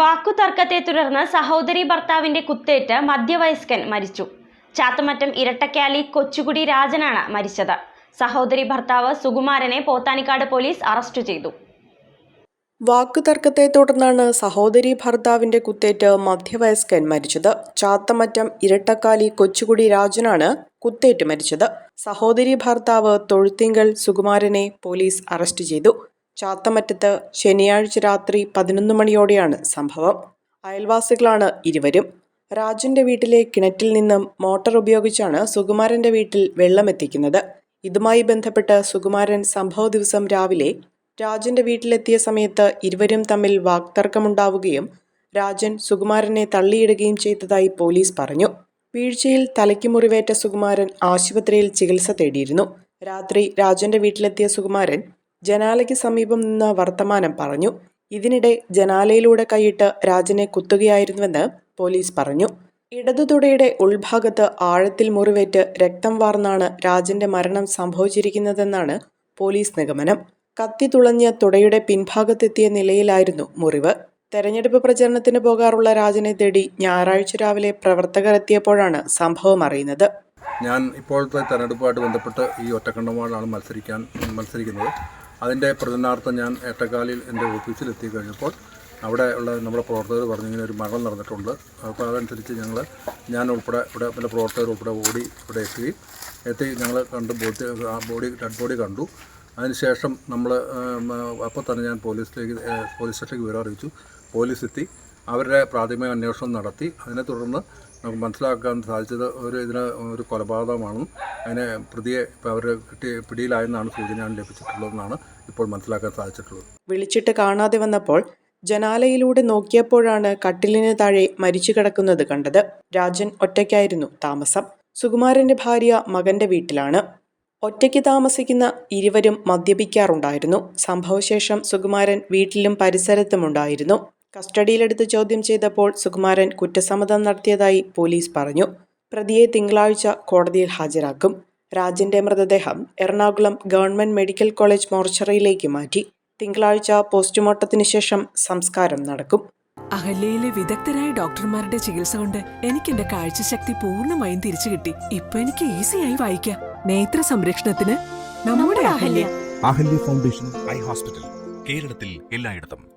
വാക്കുതർക്കത്തെ തുടർന്ന് സഹോദരി ഭർത്താവിന്റെ കുത്തേറ്റ് മധ്യവയസ്കൻ മരിച്ചു. ചാത്തമറ്റം ഇരട്ടക്കാലി കൊച്ചുകുടി രാജനാണ് മരിച്ചത്. സഹോദരി ഭർത്താവ് സുകുമാരനെ പോത്താനിക്കാട് പോലീസ് അറസ്റ്റ് ചെയ്തു. വാക്കുതർക്കത്തെ തുടർന്നാണ് സഹോദരി ഭർത്താവിന്റെ കുത്തേറ്റ് മധ്യവയസ്കൻ മരിച്ചത്. ചാത്തമറ്റം ഇരട്ടക്കാലി കൊച്ചുകുടി രാജനാണ് കുത്തേറ്റ് മരിച്ചത്. സഹോദരി ഭർത്താവ് തൊഴുത്തിങ്കൽ സുകുമാരനെ പോലീസ് അറസ്റ്റ് ചെയ്തു. ചാത്തമറ്റത്ത് ശനിയാഴ്ച രാത്രി പതിനൊന്ന് മണിയോടെയാണ് സംഭവം. അയൽവാസികളാണ് ഇരുവരും. രാജന്റെ വീട്ടിലെ കിണറ്റിൽ നിന്നും മോട്ടോർ ഉപയോഗിച്ചാണ് സുകുമാരന്റെ വീട്ടിൽ വെള്ളമെത്തിക്കുന്നത് ഇതുമായി ബന്ധപ്പെട്ട് സുകുമാരൻ സംഭവ ദിവസം രാവിലെ രാജന്റെ വീട്ടിലെത്തിയ സമയത്ത് ഇരുവരും തമ്മിൽ വാക്തർക്കമുണ്ടാവുകയും രാജൻ സുകുമാരനെ തള്ളിയിടുകയും ചെയ്തതായി പോലീസ് പറഞ്ഞു. വീഴ്ചയിൽ തലയ്ക്ക് മുറിവേറ്റ സുകുമാരൻ ആശുപത്രിയിൽ ചികിത്സ തേടിയിരുന്നു. രാത്രി രാജന്റെ വീട്ടിലെത്തിയ സുകുമാരൻ ജനാലയ്ക്ക് സമീപം നിന്ന് വർത്തമാനം പറഞ്ഞു. ഇതിനിടെ ജനാലയിലൂടെ കൈയിട്ട് രാജനെ കുത്തുകയായിരുന്നുവെന്ന് പോലീസ് പറഞ്ഞു. ഇടതു തുടയുടെ ഉൾഭാഗത്ത് ആഴത്തിൽ മുറിവേറ്റ് രക്തം വാർന്നാണ് രാജന്റെ മരണം സംഭവിച്ചിരിക്കുന്നതെന്നാണ് പോലീസ് നിഗമനം. കത്തി തുളഞ്ഞ് തുടയുടെ പിൻഭാഗത്തെത്തിയ നിലയിലായിരുന്നു മുറിവ്. തെരഞ്ഞെടുപ്പ് പ്രചരണത്തിന് പോകാറുള്ള രാജനെ തേടി ഞായറാഴ്ച രാവിലെ പ്രവർത്തകർ എത്തിയപ്പോഴാണ് സംഭവം അറിയുന്നത്. ഞാൻ ഇപ്പോഴത്തെ തെരഞ്ഞെടുപ്പുമായിട്ട് ബന്ധപ്പെട്ട് ഈ ഒറ്റക്കണ്ടമാണ് മത്സരിക്കാൻ മത്സരിക്കുന്നത്. അതിന്റെ പ്രചരണാർത്ഥം ഞാൻ ഏട്ടക്കാലിൽ എന്റെ ഓഫീസിൽ എത്തി കഴിഞ്ഞപ്പോൾ അവിടെ ഉള്ള നമ്മുടെ പ്രവർത്തകർ പറഞ്ഞു ഇങ്ങനെ ഒരു മരണം നടന്നിട്ടുണ്ട്. അപ്പോൾ അതനുസരിച്ച് ഞങ്ങൾ ഞാൻ ഉൾപ്പെടെ ഇവിടെ എന്റെ പ്രവർത്തകർ ഉൾപ്പെടെ ഓടി ഇവിടെ എത്തുകയും എത്തി ഞങ്ങൾ കണ്ട് ബോഡി ബോഡി ഡെഡ് ബോഡി കണ്ടു. അതിനുശേഷം നമ്മൾ അപ്പോൾ തന്നെ ഞാൻ പോലീസിലേക്ക് പോലീസ് സ്റ്റേഷനിലേക്ക് വിവരം അറിയിച്ചു. പോലീസ് എത്തി. അവരുടെ പ്രാഥമിക അന്വേഷണം നടത്തി. അതിനെ തുടർന്ന് നമുക്ക് മനസ്സിലാക്കാൻ സാധിച്ചത് ഒരു ഇതിന് ഒരു കൊലപാതകമാണ് അതിനെ പ്രതിയെ ഇപ്പോൾ അവർ കിട്ടി പിടിയിലായെന്നാണ് സൂചനയാണ് ലഭിച്ചിട്ടുള്ളതെന്നാണ് ഇപ്പോൾ മനസ്സിലാക്കാൻ സാധിച്ചിട്ടുള്ളത്. വിളിച്ചിട്ട് കാണാതെ വന്നപ്പോൾ ജനാലയിലൂടെ നോക്കിയപ്പോഴാണ് കട്ടിലിന് താഴെ മരിച്ചു കിടക്കുന്നത് കണ്ടത്. രാജൻ ഒറ്റയ്ക്കായിരുന്നു താമസം. സുകുമാരന്റെ ഭാര്യ മകന്റെ വീട്ടിലാണ്. ഒറ്റയ്ക്ക് താമസിക്കുന്ന ഇരുവരും മദ്യപിക്കാറുണ്ടായിരുന്നു. സംഭവശേഷം സുകുമാരൻ വീട്ടിലും പരിസരത്തുമുണ്ടായിരുന്നു കസ്റ്റഡിയിലെടുത്ത് ചോദ്യം ചെയ്തപ്പോൾ സുകുമാരൻ കുറ്റസമ്മതം നടത്തിയതായി പോലീസ് പറഞ്ഞു. പ്രതിയെ തിങ്കളാഴ്ച കോടതിയിൽ ഹാജരാക്കും. രാജന്റെ മൃതദേഹം എറണാകുളം ഗവൺമെന്റ് മെഡിക്കൽ കോളേജ് മോർച്ചറിയിലേക്ക് മാറ്റി. തിങ്കളാഴ്ച പോസ്റ്റ്മോർട്ടത്തിന് ശേഷം സംസ്കാരം നടക്കും. അഹല്യയിലെ വിദഗ്ധരായ ഡോക്ടർമാരുടെ ചികിത്സ കൊണ്ട് എനിക്ക് എന്റെ കാഴ്ചശക്തി പൂർണമായും തിരിച്ചു കിട്ടി. ഇപ്പൊ എനിക്ക് ഈസിയായി വായിക്കാം. നേത്ര സംരക്ഷണത്തിന് നമ്മുടെ Ahalya. Ahalya foundation eye hospital. കേരളത്തിൽ എല്ലായിടത്തും.